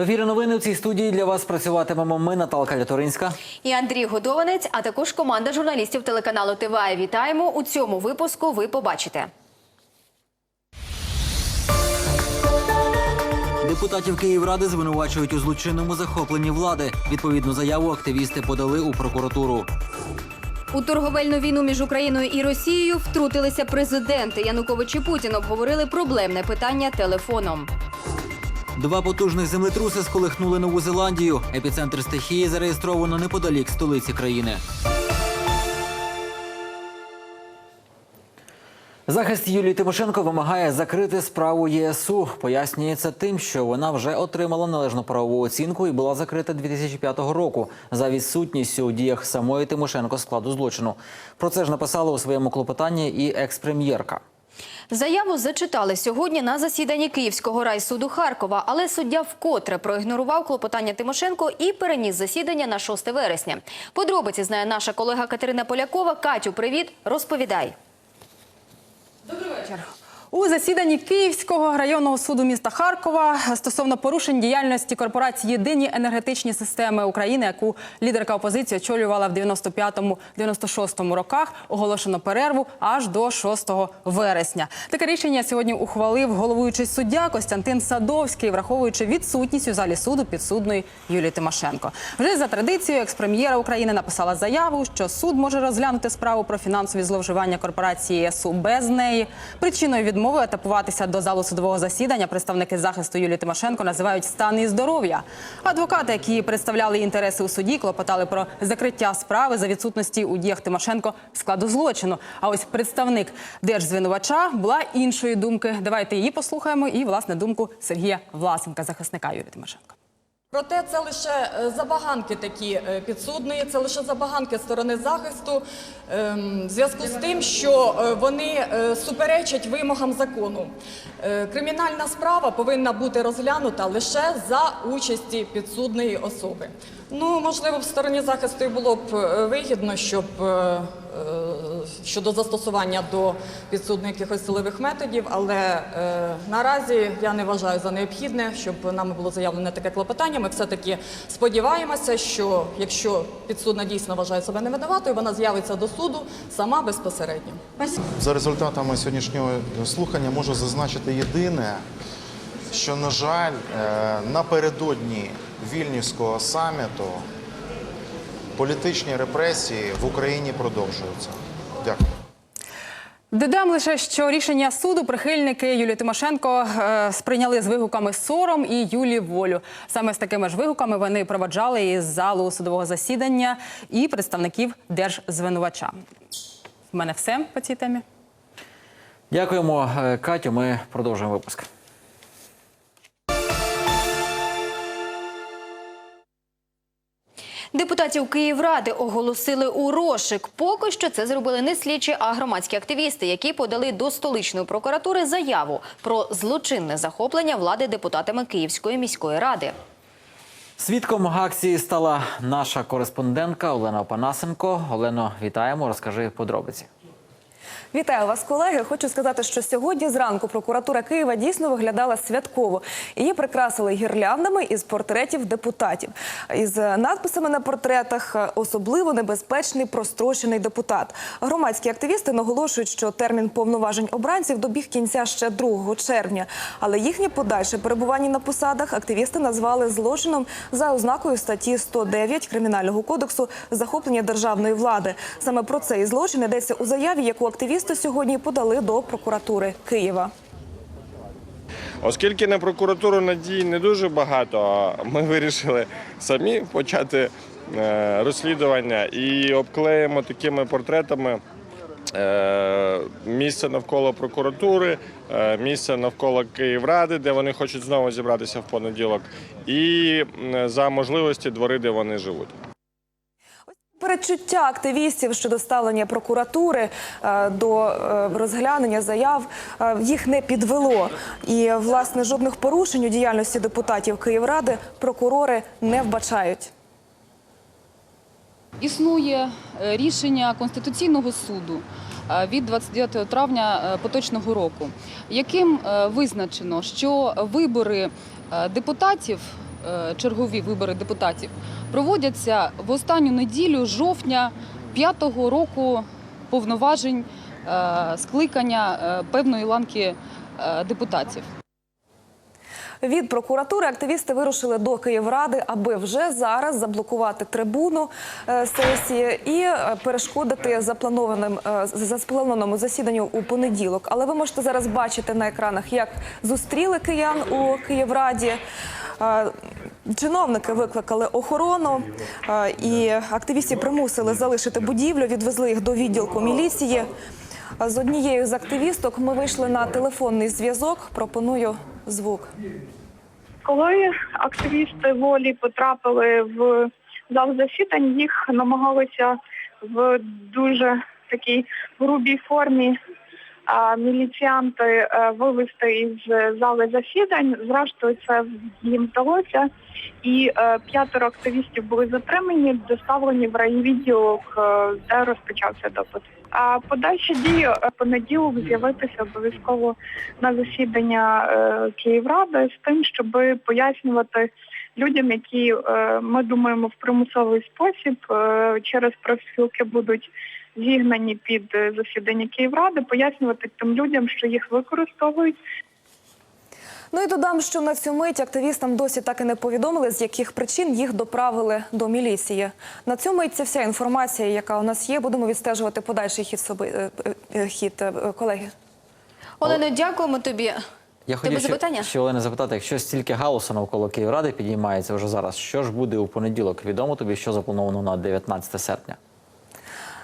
В ефірі новини в цій студії для вас працюватимемо ми, Наталка Ляторинська. І Андрій Годованець, а також команда журналістів телеканалу ТВА. Вітаємо у цьому випуску. Ви побачите. Депутатів Київради звинувачують у злочинному захопленні влади. Відповідну заяву активісти подали у прокуратуру. У торговельну війну між Україною і Росією втрутилися президенти. Янукович і Путін обговорили проблемне питання телефоном. Два потужних землетруси сколихнули Нову Зеландію. Епіцентр стихії зареєстровано неподалік столиці країни. Захист Юлії Тимошенко вимагає закрити справу ЄСУ. Пояснюється тим, що вона вже отримала належну правову оцінку і була закрита 2005 року за відсутністю у діях самої Тимошенко складу злочину. Про це ж написала у своєму клопотанні і екс-прем'єрка. Заяву зачитали сьогодні на засіданні Київського райсуду Харкова, але суддя вкотре проігнорував клопотання Тимошенко і переніс засідання на 6 вересня. Подробиці знає наша колега Катерина Полякова. Катю, привіт, розповідай. У засіданні Київського районного суду міста Харкова стосовно порушень діяльності корпорації Єдині енергетичні системи України, яку лідерка опозиції очолювала в 95-96 роках, оголошено перерву аж до 6 вересня. Таке рішення сьогодні ухвалив головуючий суддя Костянтин Садовський, враховуючи відсутність у залі суду підсудної Юлії Тимошенко. Вже за традицією експрем'єра України написала заяву, що суд може розглянути справу про фінансові зловживання корпорації ЄСУ без неї. Причиною відмови етапуватися до залу судового засідання представники захисту Юлії Тимошенко називають стан і здоров'я. Адвокати, які представляли інтереси у суді, клопотали про закриття справи за відсутності у діях Тимошенко складу злочину. А ось представник держзвинувача була іншої думки. Давайте її послухаємо. І власне думку Сергія Власенка, захисника Юлії Тимошенко. Проте це лише е, забаганки такі е, підсудної, це лише забаганки сторони захисту ем, в зв'язку з тим, що е, вони суперечать вимогам закону. Кримінальна справа повинна бути розглянута лише за участі підсудної особи. Ну, можливо, в стороні захисту і було б вигідно, щоб щодо застосування до підсудних якихось силових методів, але е, наразі я не вважаю за необхідне, щоб нами було заявлене таке клопотання. Ми все-таки сподіваємося, що якщо підсудна дійсно вважає себе невинуватою, вона з'явиться до суду сама безпосередньо. За результатами сьогоднішнього слухання можу зазначити єдине, що, на жаль, е, напередодні Вільнюського саміту політичні репресії в Україні продовжуються. Дякую. Додам лише, що рішення суду прихильники Юлії Тимошенко е, сприйняли з вигуками сором і Юлі волю. Саме з такими ж вигуками вони проваджали із залу судового засідання і представників держзвинувача. В мене все по цій темі. Дякуємо, е, Катю. Ми продовжуємо випуск. Депутатів Київради оголосили у розшик. Поки що це зробили не слідчі, а громадські активісти, які подали до столичної прокуратури заяву про злочинне захоплення влади депутатами Київської міської ради. Свідком акції стала наша кореспондентка Олена Опанасенко. Олено, вітаємо. Розкажи подробиці. Вітаю вас, колеги. Хочу сказати, що сьогодні зранку прокуратура Києва дійсно виглядала святково. Її прикрасили гірляндами із портретів депутатів. Із надписами на портретах особливо небезпечний прострочений депутат. Громадські активісти наголошують, що термін повноважень обранців добіг кінця ще 2 червня. Але їхнє подальше перебування на посадах активісти назвали злочином за ознакою статті 109 кримінального кодексу захоплення державної влади. Саме про цей злочин йдеться у заяві, яку активісти сьогодні подали до прокуратури Києва. Оскільки на прокуратуру надій не дуже багато, ми вирішили самі почати е, розслідування і обклеїмо такими портретами е, місце навколо прокуратури, е, місце навколо Київради, де вони хочуть знову зібратися в понеділок, і за можливості двори, де вони живуть. Передчуття активістів щодо ставлення прокуратури е, до е, розглянення заяв е, їх не підвело. І власне жодних порушень у діяльності депутатів Київради прокурори не вбачають. Існує рішення Конституційного суду від 29 травня поточного року, яким визначено, що вибори депутатів чергові вибори депутатів, проводяться в останню неділю жовтня п'ятого року повноважень е, скликання е, певної ланки е, депутатів. Від прокуратури активісти вирушили до Київради, аби вже зараз заблокувати трибуну е, сесії і е, перешкодити запланованим е, запланованому засіданню у понеділок. Але ви можете зараз бачити на екранах, як зустріли киян у Київраді. Чиновники викликали охорону і активістів примусили залишити будівлю, відвезли їх до відділку міліції. З однією з активісток ми вийшли на телефонний зв'язок. Пропоную звук. Коли активісти волі потрапили в зал засідань, їх намагалися в дуже такій грубій формі міліціянти е, вивести із зали засідань. Зрештою, це їм вдалося. І е, п'ятеро активістів були затримані, доставлені в райвідділок, е, де розпочався допит. А подальші дії понеділок з'явитися обов'язково на засідання Київради з тим, щоб пояснювати людям, які е, ми думаємо в примусовий спосіб е, через профспілки будуть зігнані під е, засідання Київради, пояснювати тим людям, що їх використовують Ну і додам, що на цю мить активістам досі так і не повідомили, з яких причин їх доправили до міліції. На цю мить це вся інформація, яка у нас є. Будемо відстежувати подальший хід соби хід колеги. Олено, дякуємо тобі. Я Тебе хотів ще, запитання? ще Олена запитати, якщо стільки галусу навколо Київради підіймається вже зараз, що ж буде у понеділок? Відомо тобі, що заплановано на 19 серпня?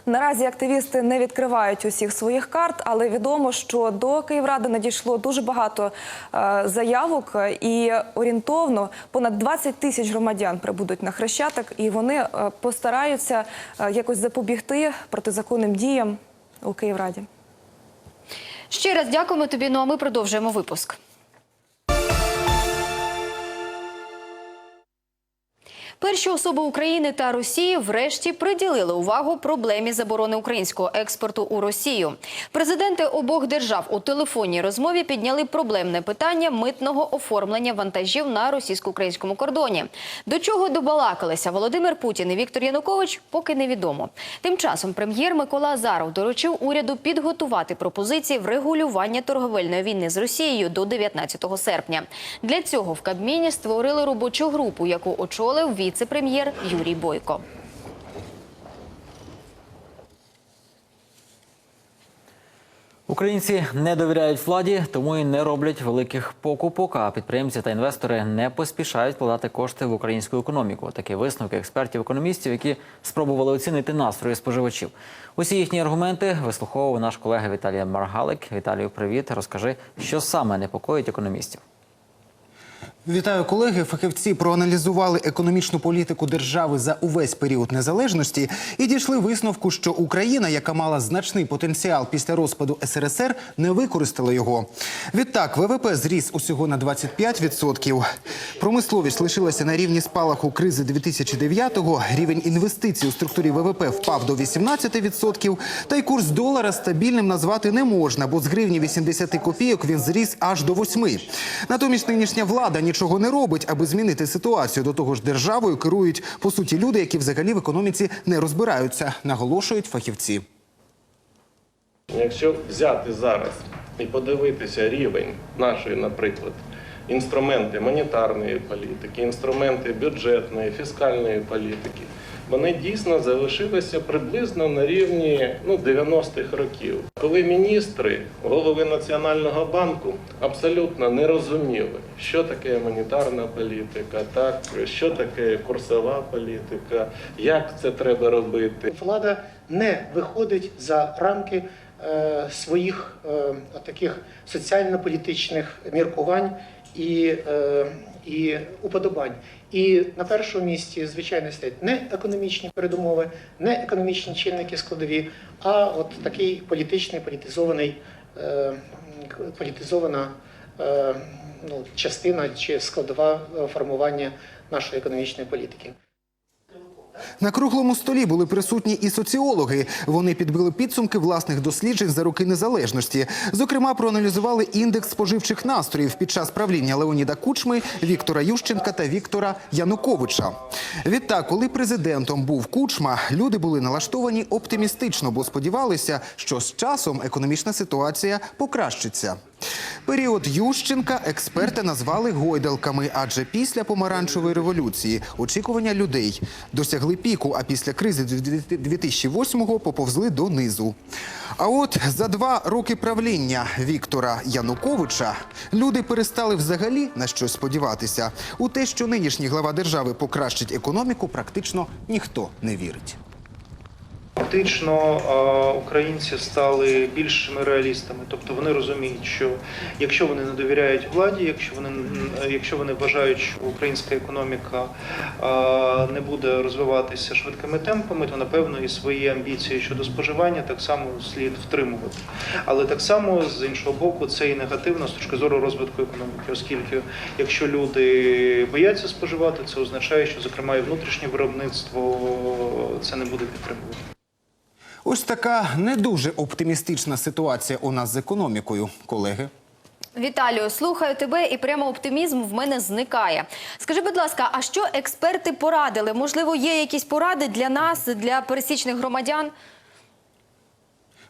Наразі активісти не відкривають усіх своїх карт, але відомо, що до Київради надійшло дуже багато е, заявок, е, і орієнтовно понад 20 тисяч громадян прибудуть на хрещатик, і вони е, постараються якось запобігти протизаконним діям у Київраді. Ще раз дякуємо тобі. Ну а ми продовжуємо випуск. Перші особи України та Росії врешті приділили увагу проблемі заборони українського експорту у Росію. Президенти обох держав у телефонній розмові підняли проблемне питання митного оформлення вантажів на російсько-українському кордоні. До чого добалакалися Володимир Путін і Віктор Янукович, поки невідомо. Тим часом прем'єр Микола Азаров доручив уряду підготувати пропозиції врегулювання торговельної війни з Росією до 19 серпня. Для цього в Кабміні створили робочу групу, яку очолив віце-прем'єр Юрій Бойко. Українці не довіряють владі, тому і не роблять великих покупок. А підприємці та інвестори не поспішають вкладати кошти в українську економіку. Такі висновки експертів-економістів, які спробували оцінити настрої споживачів. Усі їхні аргументи вислуховував наш колега Віталій Маргалик. Віталію, привіт. Розкажи, що саме непокоїть економістів. Вітаю колеги. Фахівці проаналізували економічну політику держави за увесь період незалежності і дійшли висновку, що Україна, яка мала значний потенціал після розпаду СРСР, не використала його. Відтак, ВВП зріс усього на 25%. Промисловість лишилася на рівні спалаху кризи 2009-го. Рівень інвестицій у структурі ВВП впав до 18%. Та й курс долара стабільним назвати не можна, бо з гривні 80 копійок він зріс аж до 8. Натомість нинішня влада нічого не робить, аби змінити ситуацію. До того ж, державою керують по суті люди, які взагалі в економіці не розбираються, наголошують фахівці. Якщо взяти зараз і подивитися рівень нашої, наприклад, інструменти монетарної політики, інструменти бюджетної, фіскальної політики, вони дійсно залишилися приблизно на рівні ну, 90-х років, коли міністри, голови Національного банку абсолютно не розуміли, що таке монетарна політика, так, що таке курсова політика, як це треба робити. влада не виходить за рамки е, своїх е, таких соціально-політичних міркувань і, е, і уподобань. І на першому місці, звичайно, стоять не економічні передумови, не економічні чинники складові, а от такий політичний, політизований, е, політизована е, ну, частина чи складова е, формування нашої економічної політики. На круглому столі були присутні і соціологи. Вони підбили підсумки власних досліджень за роки незалежності. Зокрема, проаналізували індекс споживчих настроїв під час правління Леоніда Кучми, Віктора Ющенка та Віктора Януковича. Відтак, коли президентом був Кучма, люди були налаштовані оптимістично, бо сподівалися, що з часом економічна ситуація покращиться. Період Ющенка експерти назвали гойдалками, адже після помаранчевої революції очікування людей досягли піку, а після кризи 2008-го поповзли донизу. А от за два роки правління Віктора Януковича люди перестали взагалі на щось сподіватися. У те, що нинішній глава держави покращить економіку, практично ніхто не вірить. Фактично українці стали більшими реалістами, тобто вони розуміють, що якщо вони не довіряють владі, якщо вони якщо вони вважають, що українська економіка не буде розвиватися швидкими темпами, то напевно і свої амбіції щодо споживання так само слід втримувати. Але так само з іншого боку, це і негативно з точки зору розвитку економіки, оскільки якщо люди бояться споживати, це означає, що зокрема і внутрішнє виробництво це не буде підтримувати. Ось така не дуже оптимістична ситуація у нас з економікою, колеги. Віталію, слухаю тебе, і прямо оптимізм в мене зникає. Скажи, будь ласка, а що експерти порадили? Можливо, є якісь поради для нас, для пересічних громадян?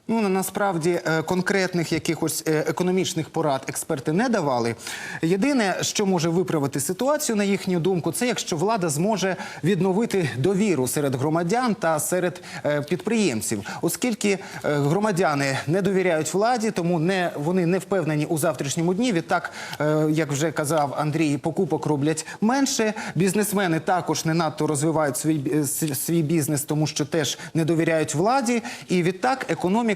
Ну насправді е, конкретних якихось е, економічних порад експерти не давали. Єдине, що може виправити ситуацію, на їхню думку, це якщо влада зможе відновити довіру серед громадян та серед е, підприємців, оскільки громадяни не довіряють владі, тому не вони не впевнені у завтрашньому дні. Відтак, як вже казав Андрій, покупок роблять менше. Бізнесмени також не надто розвивають свій, свій бізнес, тому що теж не довіряють владі. І відтак економіка,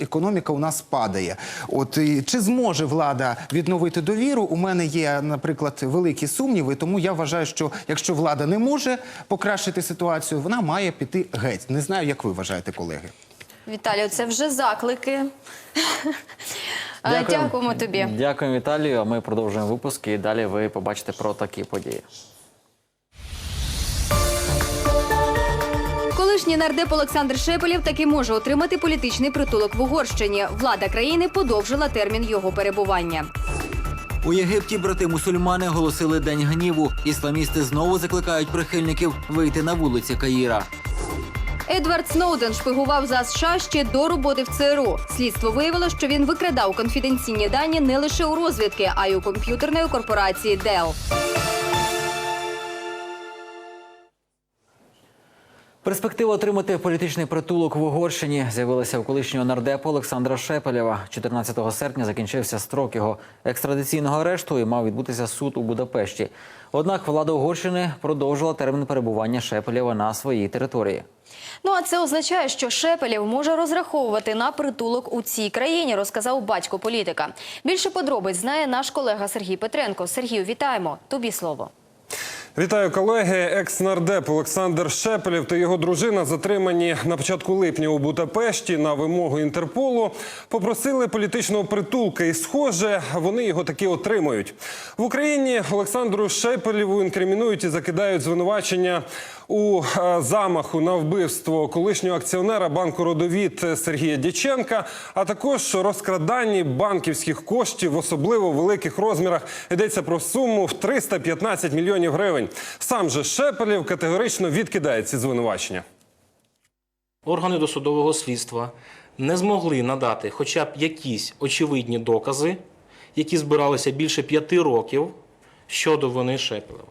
економіка у нас падає. От і чи зможе влада відновити довіру? У мене є, наприклад, великі сумніви. Тому я вважаю, що якщо влада не може покращити ситуацію, вона має піти геть. Не знаю, як ви вважаєте, колеги. Віталію, це вже заклики. Дякуємо тобі. Дякуємо, Віталію. А ми продовжуємо випуск і далі ви побачите про такі події. Колишній нардеп Олександр Шепелєв таки може отримати політичний притулок в Угорщині. Влада країни подовжила термін його перебування. У Єгипті брати мусульмани оголосили день гніву. Ісламісти знову закликають прихильників вийти на вулиці Каїра. Едвард Сноуден шпигував за США ще до роботи в ЦРУ. Слідство виявило, що він викрадав конфіденційні дані не лише у розвідки, а й у комп'ютерної корпорації Dell. Перспектива отримати політичний притулок в Угорщині з'явилася у колишнього нардепу Олександра Шепелєва. 14 серпня закінчився строк його екстрадиційного арешту і мав відбутися суд у Будапешті. Однак влада Угорщини продовжила термін перебування Шепелєва на своїй території. Ну а це означає, що Шепелєв може розраховувати на притулок у цій країні, розказав батько політика. Більше подробиць знає наш колега Сергій Петренко. Сергію, вітаємо. Тобі слово. Вітаю колеги. Екс-нардеп Олександр Шепелєв та його дружина затримані на початку липня у Будапешті на вимогу Інтерполу. Попросили політичного притулка, і схоже, вони його таки отримують. В Україні Олександру Шепелєву інкримінують і закидають звинувачення у е, замаху на вбивство колишнього акціонера банку Родовід Сергія Дяченка, а також розкраданні банківських коштів в особливо великих розмірах. Йдеться про суму в 315 мільйонів гривень. Сам же Шепелєв категорично відкидає ці звинувачення. Органи досудового слідства не змогли надати хоча б якісь очевидні докази, які збиралися більше п'яти років щодо вини Шепелева.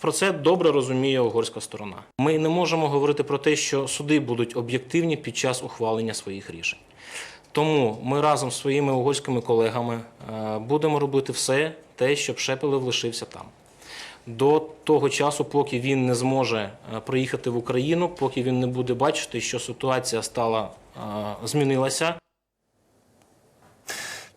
Про це добре розуміє угорська сторона. Ми не можемо говорити про те, що суди будуть об'єктивні під час ухвалення своїх рішень. Тому ми разом з своїми угорськими колегами е, будемо робити все те, щоб Шепелев лишився там. До того часу, поки він не зможе е, приїхати в Україну, поки він не буде бачити, що ситуація стала е, змінилася,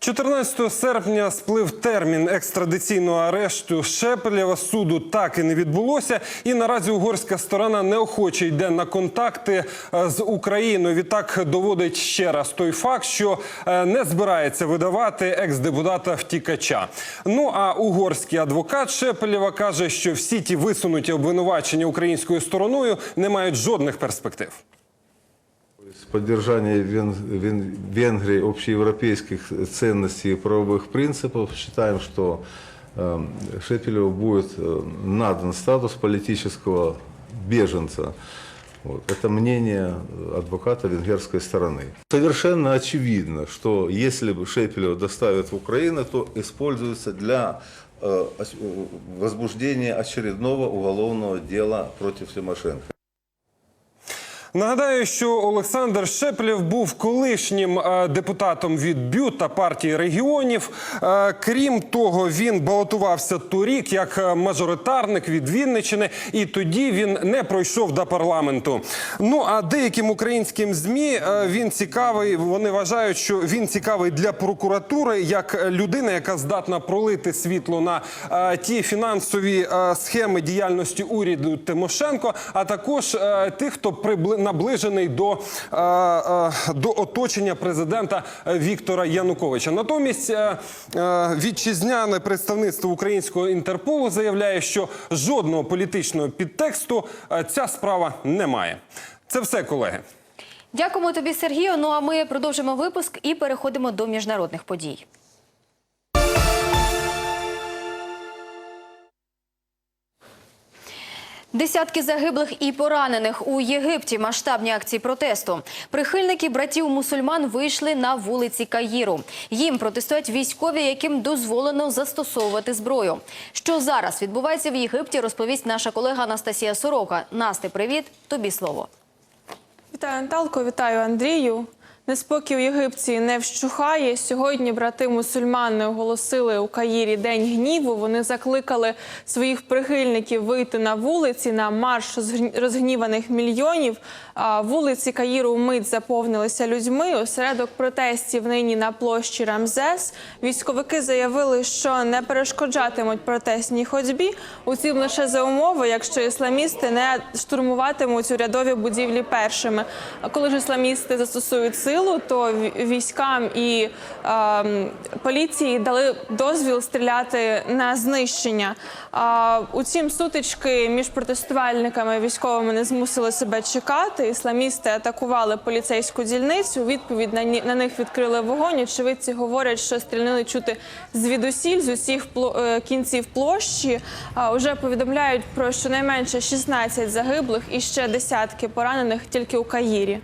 14 серпня сплив термін екстрадиційного арешту Шепелєва. Суду так і не відбулося. І наразі угорська сторона неохоче йде на контакти е, з Україною. Відтак доводить ще раз той факт, що е, не збирається видавати екс-депутата втікача. Ну а угорський адвокат Шепелєва каже, що всі ті висунуті обвинувачення українською стороною не мають жодних перспектив Поддержание Вен- Вен- Венгрии общеевропейских ценностей и правовых принципов. Считаем, что э, Шепелеву будет э, надан статус политического беженца. Вот. Это мнение адвоката венгерской стороны. Совершенно очевидно, что если бы Шепелева доставят в Украину, то используется для э, ос- э, возбуждения очередного уголовного дела против Тимошенко. Нагадаю, що Олександр Шеплєв був колишнім е, депутатом від БЮТ та партії регіонів. Е, Крім того, він балотувався торік як е, мажоритарник від Вінниччини, і тоді він не пройшов до парламенту. Ну а деяким українським змі він цікавий. Вони вважають, що він цікавий для прокуратури як людина, яка здатна пролити світло на ті фінансові схеми діяльності уряду Тимошенко, а також тих, хто прибли... наближений до, е, е, до оточення президента Віктора Януковича. Натомість е, вітчизняне представництво українського інтерполу заявляє, що жодного політичного підтексту ця справа не має. Це все, колеги. Дякуємо тобі, Сергію. Ну а ми продовжимо випуск і переходимо до міжнародних подій. Десятки загиблих і поранених у Єгипті. Масштабні акції протесту. Прихильники братів мусульман вийшли на вулиці Каїру. Їм протестують військові, яким дозволено застосовувати зброю. Що зараз відбувається в Єгипті, розповість наша колега Анастасія Сорока. Насти, привіт, тобі слово. Вітаю Наталко, вітаю Андрію. Неспокій у Єгипті не вщухає. Сьогодні брати мусульмани оголосили у Каїрі День гніву. Вони закликали своїх прихильників вийти на вулиці на марш розгні- розгніваних мільйонів. Вулиці Каїру вмить заповнилися людьми. Осередок протестів нині на площі Рамзес. Військовики заявили, що не перешкоджатимуть протестній ходьбі. Утім, лише за умови, якщо ісламісти не штурмуватимуть урядові будівлі першими. А коли ж ісламісти застосують силу, то ві- військам і ем, поліції дали дозвіл стріляти на знищення. А, утім, сутички між протестувальниками і військовими не змусили себе чекати. Ісламісти атакували поліцейську дільницю. Відповідь на, на них відкрили вогонь. Очевидці говорять, що стрільнили чути звідусіль з усіх е, кінців площі. А, вже повідомляють про щонайменше 16 загиблих і ще десятки поранених тільки у Каїрі.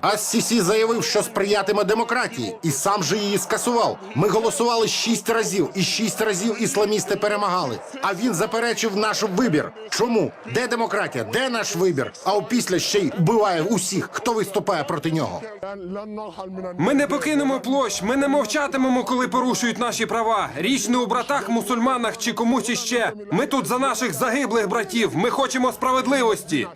Ас-Сісі заявив, що сприятиме демократії, і сам же її скасував. Ми голосували шість разів, і шість разів ісламісти перемагали. А він заперечив наш вибір. Чому? Де демократія? Де наш вибір? А опісля ще й вбиває усіх, хто виступає проти нього. Ми не покинемо площ, ми не мовчатимемо, коли порушують наші права. Річ не у братах, мусульманах чи комусь іще. Ми тут за наших загиблих братів. Ми хочемо справедливості.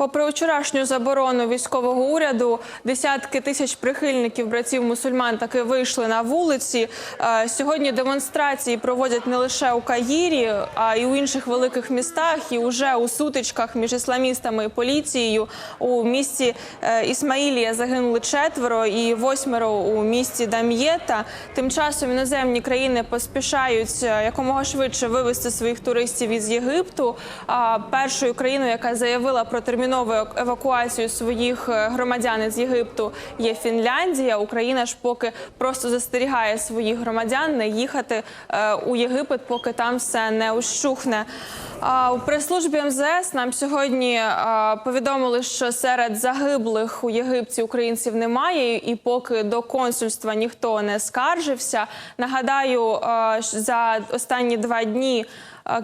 Попри вчорашню заборону військового уряду, десятки тисяч прихильників братів мусульман таки вийшли на вулиці. Е, Сьогодні демонстрації проводять не лише у Каїрі, а й у інших великих містах. І вже у сутичках між ісламістами і поліцією у місті е, Ісмаїлія загинули четверо і восьмеро у місті Дам'єта. Тим часом іноземні країни поспішають е, якомога швидше вивести своїх туристів із Єгипту. Першою країною, яка заявила про термінову евакуацію своїх е, громадян з Єгипту, є Фінляндія. Україна ж поки просто застерігає своїх громадян не їхати е, у Єгипет, поки там все не ущухне. У прес-службі МЗС нам сьогодні е, повідомили, що серед загиблих у Єгипті українців немає, і поки до консульства ніхто не скаржився. Нагадаю, за останні два дні.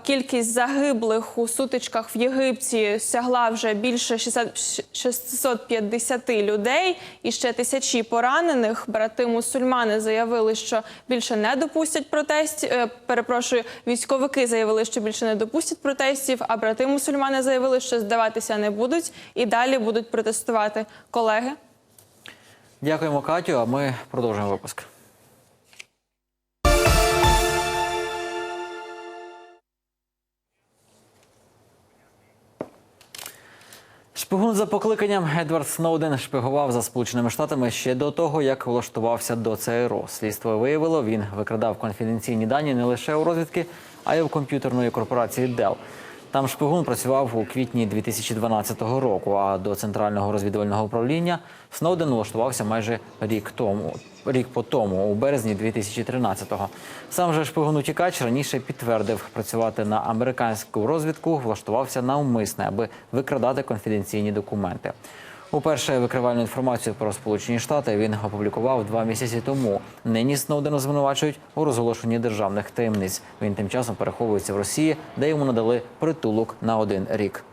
Кількість загиблих у сутичках в Єгипті сягла вже більше 60 650 людей і ще тисячі поранених. Брати мусульмани заявили, що більше не допустять протестів. е, Перепрошую, військовики заявили, що більше не допустять протестів. А брати мусульмани заявили, що здаватися не будуть і далі будуть протестувати. Колеги. Дякуємо, Катю. А ми продовжуємо випуск. Шпигун за покликанням Едвард Сноуден шпигував за Сполученими Штатами ще до того, як влаштувався до ЦРУ. Слідство виявило, він викрадав конфіденційні дані не лише у розвідки, а й у комп'ютерної корпорації Dell. Там шпигун працював у квітні 2012 року. А до центрального розвідувального управління Сноуден влаштувався майже рік тому. Рік по тому, у березні 2013-го. Сам же шпигун утікач раніше підтвердив, працювати на американську розвідку влаштувався навмисне, аби викрадати конфіденційні документи. Уперше викривальну інформацію про Сполучені Штати він опублікував два місяці тому. Нині Сноудена звинувачують у розголошенні державних таємниць. Він тим часом переховується в Росії, де йому надали притулок на один рік.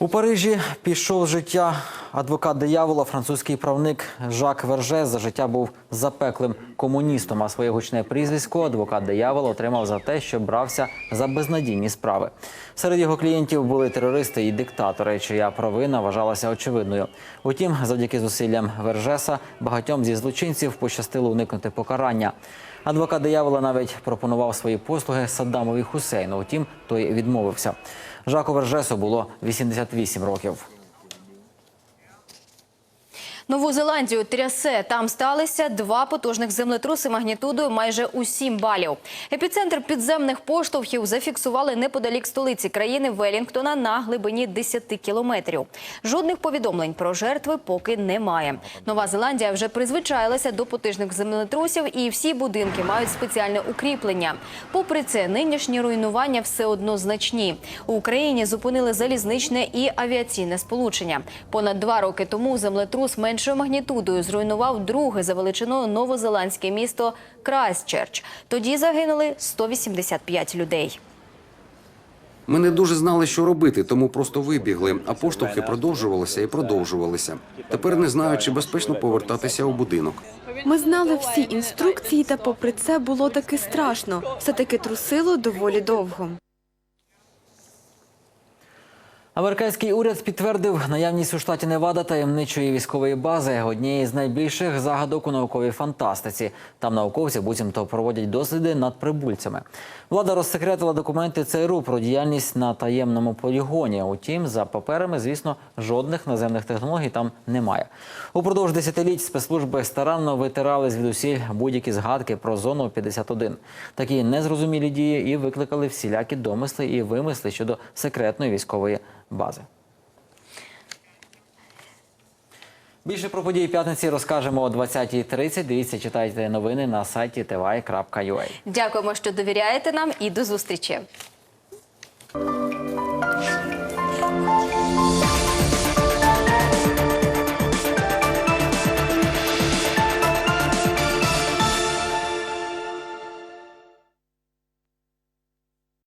У Парижі пішов життя адвокат диявола, французький правник Жак Верже за життя був запеклим комуністом. А своє гучне прізвисько адвокат диявола отримав за те, що брався за безнадійні справи. Серед його клієнтів були терористи і диктатори, чия провина вважалася очевидною. Утім, завдяки зусиллям Вержеса багатьом зі злочинців пощастило уникнути покарання. Адвокат диявола навіть пропонував свої послуги Саддамові Хусейну. Утім, той відмовився. Жаку Вержесу було 88 років. Нову Зеландію трясе. Там сталися два потужних землетруси магнітудою майже у 7 балів. Епіцентр підземних поштовхів зафіксували неподалік столиці країни Велінгтона на глибині 10 кілометрів. Жодних повідомлень про жертви поки немає. Нова Зеландія вже призвичаїлася до потужних землетрусів, і всі будинки мають спеціальне укріплення. Попри це, нинішні руйнування все одно значні. У Україні зупинили залізничне і авіаційне сполучення. Понад два роки тому землетрус меншою магнітудою зруйнував друге за величиною новозеландське місто Крайстчерч. Тоді загинули 185 людей. Ми не дуже знали, що робити, тому просто вибігли. А поштовхи продовжувалися і продовжувалися. Тепер не знаю, чи безпечно повертатися у будинок. Ми знали всі інструкції, та попри це було таки страшно. Все таки трусило доволі довго. Американський уряд підтвердив наявність у штаті Невада таємничої військової бази, однієї з найбільших загадок у науковій фантастиці. Там науковці буцімто проводять досліди над прибульцями. Влада розсекретила документи ЦРУ про діяльність на таємному полігоні. Утім, за паперами, звісно, жодних наземних технологій там немає. Упродовж десятиліть спецслужби старанно витирали звідусіль будь-які згадки про зону 51. Такі незрозумілі дії і викликали всілякі домисли і вимисли щодо секретної військової бази. Більше про події п'ятниці розкажемо о 20.30. Дивіться, читайте новини на сайті tv.ua. Дякуємо, що довіряєте нам, і до зустрічі.